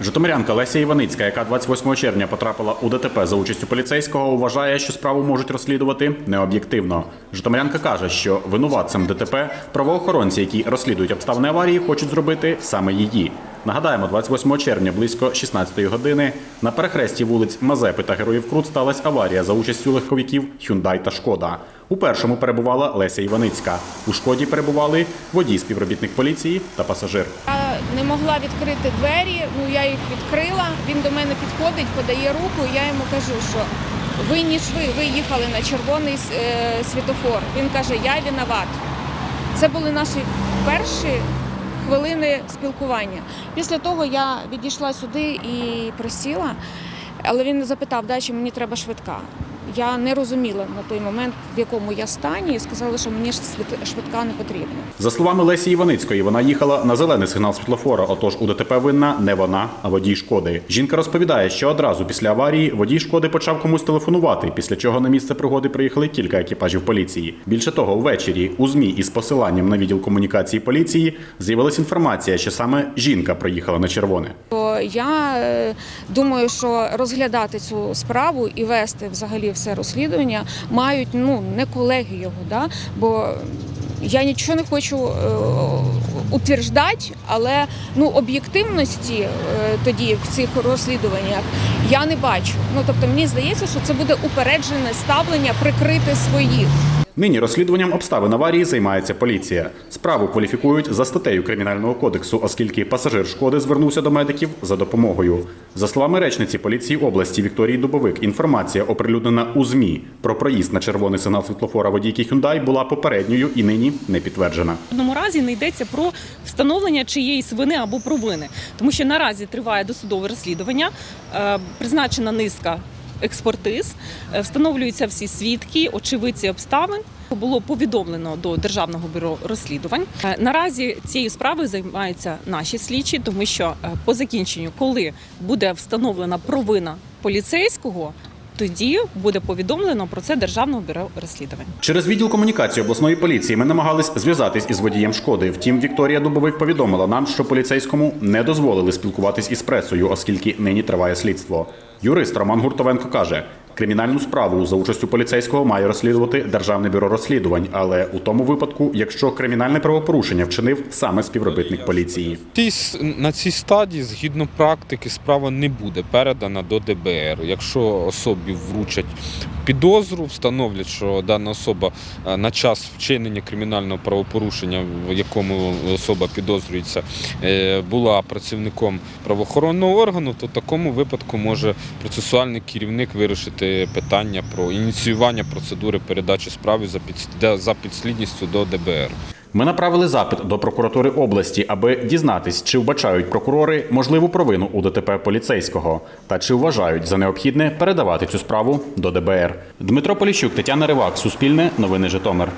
Житомирянка Леся Іваницька, яка 28 червня потрапила у ДТП за участю поліцейського, вважає, що справу можуть розслідувати необ'єктивно. Житомирянка каже, що винуватцем ДТП правоохоронці, які розслідують обставини аварії, хочуть зробити саме її. Нагадаємо, 28 червня близько 16 години на перехресті вулиць Мазепи та Героїв Крут сталася аварія за участю легковиків Hyundai та Шкода. У першому перебувала Леся Іваницька. У шкоді перебували водій, співробітник поліції та пасажир. Не могла відкрити двері, ну я їх відкрила. Він до мене підходить, подає руку. Я йому кажу, що ви ніж ви, ви їхали на червоний е, світофор. Він каже, я виноват. Це були наші перші хвилини спілкування. Після того я відійшла сюди і присіла, але він запитав, да, чи мені треба швидка. Я не розуміла на той момент, в якому я стані, і сказали, що мені швид- швидка не потрібна. За словами Лесі Іваницької, вона їхала на зелений сигнал світлофора. Отож, у ДТП винна не вона, а водій шкоди. Жінка розповідає, що одразу після аварії водій шкоди почав комусь телефонувати, після чого на місце пригоди приїхали кілька екіпажів поліції. Більше того, ввечері у змі із посиланням на відділ комунікації поліції з'явилася інформація, що саме жінка проїхала на червоне. Я е, думаю, що розглядати цю справу і вести взагалі все розслідування мають ну не колеги його, да? бо я нічого не хочу е, утверждати, але ну об'єктивності е, тоді в цих розслідуваннях я не бачу. Ну тобто мені здається, що це буде упереджене ставлення прикрити своїх. Нині розслідуванням обставин аварії займається поліція. Справу кваліфікують за статтею кримінального кодексу, оскільки пасажир шкоди звернувся до медиків за допомогою. За словами речниці поліції області Вікторії Дубовик, інформація оприлюднена у змі про проїзд на червоний сигнал світлофора водійки Hyundai була попередньою і нині не підтверджена. В одному разі не йдеться про встановлення чиєїсь вини або провини, тому що наразі триває досудове розслідування, е, призначена низка експертиз, е, встановлюються всі свідки, очевидці обставин. Було повідомлено до державного бюро розслідувань. Е, Наразі цією справою займаються наші слідчі, тому що е, по закінченню, коли буде встановлена провина поліцейського, тоді буде повідомлено про це державного бюро розслідувань. Через відділ комунікації обласної поліції ми намагались зв'язатись із водієм шкоди. Втім, Вікторія Дубовик повідомила нам, що поліцейському не дозволили спілкуватись із пресою, оскільки нині триває слідство. Юрист Роман Гуртовенко каже. Кримінальну справу за участю поліцейського має розслідувати Державне бюро розслідувань, але у тому випадку, якщо кримінальне правопорушення вчинив саме співробітник поліції. На цій стадії, згідно практики, справа не буде передана до ДБР. Якщо особі вручать підозру, встановлять, що дана особа е, на час вчинення кримінального правопорушення, в якому особа підозрюється, е, була працівником правоохоронного органу, то в такому випадку може процесуальний керівник вирішити питання про ініціювання процедури передачі справи за підслідністю до ДБР. Ми направили запит до прокуратури області, аби дізнатись, чи вбачають прокурори можливу провину у ДТП поліцейського та чи вважають за необхідне передавати цю справу до ДБР. Дмитро Поліщук, Тетяна Ривак, Суспільне, Новини Житомир.